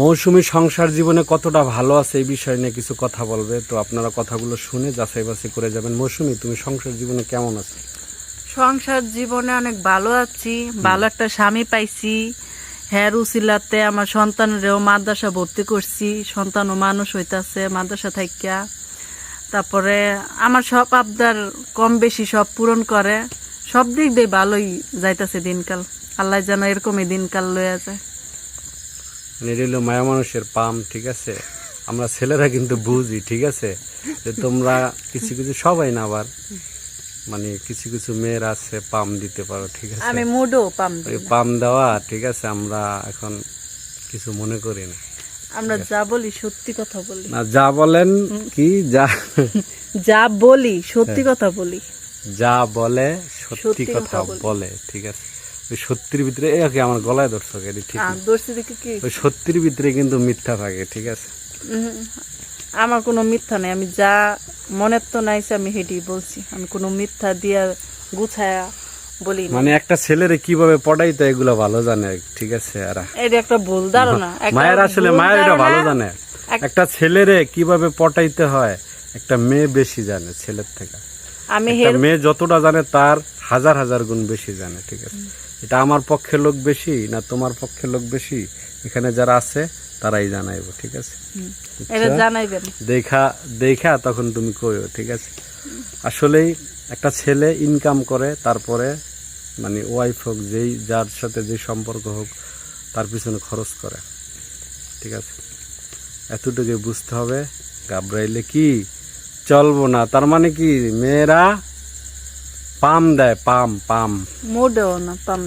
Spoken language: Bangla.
মৌসুমী সংসার জীবনে কতটা ভালো আছে এই বিষয় নিয়ে কিছু কথা বলবে। তো আপনারা কথাগুলো শুনে যাচাই বাছাই করে যাবেন। মৌসুমী তুমি সংসার জীবনে কেমন আছো? সংসার জীবনে অনেক ভালো আছি। ভালো একটা স্বামী পাইছি। হ্যাঁ উসিলাতে আমার সন্তানেরও মাদ্রাসা ভর্তি করছি। সন্তানও মানুষ হইতাছে মাদ্রাসা থাইকা। তারপরে আমার সব আবদার কম বেশি সব পূরণ করে। সব দিক দিয়ে ভালোই যাইতাছে দিনকাল। আল্লাহ যেন এরকমই দিনকাল লইয়া যায়। নিরিল মায়া মানুষের পাম ঠিক আছে? আমরা ছেলেরা কিন্তু বুঝি ঠিক আছে? যে তোমরা কিছু কিছু সবাই না আবার মানে কিছু কিছু মেয়ের আছে পাম দিতে পারো ঠিক আছে? আমি মুডও পাম দিই পাম দেওয়া ঠিক আছে? আমরা এখন কিছু মনে করি না। আমরা যা বলি সত্যি কথা বলি। না যা বলেন কি? যা যা বলি সত্যি কথা বলি। যা বলে সত্যি কথা। বলে ঠিক আছে? ওই সত্যির ভিতরে এই কি আমার গলায় দর্শক এটি ঠিক কি। ওই সত্যির ভিতরে কিন্তু মিথ্যা থাকে ঠিক আছে? আমার কোনো মিথ্যা নেই আমি যা মনের তো নাইছে আমি হেঁটেই বলছি। আমি কোনো মিথ্যা দিয়া গুছায়া বলি মানে একটা ছেলেরে কীভাবে পড়াইতে এগুলো ভালো জানে ঠিক আছে আর এটা একটা ভুল ধারণা মায়ের আসলে মায়ের এটা ভালো জানে। একটা ছেলেরে কীভাবে পটাইতে হয় একটা মেয়ে বেশি জানে ছেলের থেকে। আমি মেয়ে যতটা জানে তার হাজার হাজার গুণ বেশি জানে ঠিক আছে? এটা আমার পক্ষে লোক বেশি না তোমার পক্ষে লোক বেশি? এখানে যারা আছে তারাই জানাইবো ঠিক আছে? দেখা দেখা তখন তুমি কইও ঠিক আছে? আসলেই একটা ছেলে ইনকাম করে তারপরে মানে ওয়াইফ হোক যেই যার সাথে যে সম্পর্ক হোক তার পিছনে খরচ করে ঠিক আছে? এতটুকু বুঝতে হবে। গাবরাইলে কি? চলবো না। তার মানে কি? মেয়েরা পাম দেয় পাম পাম। মোটেও না পাম।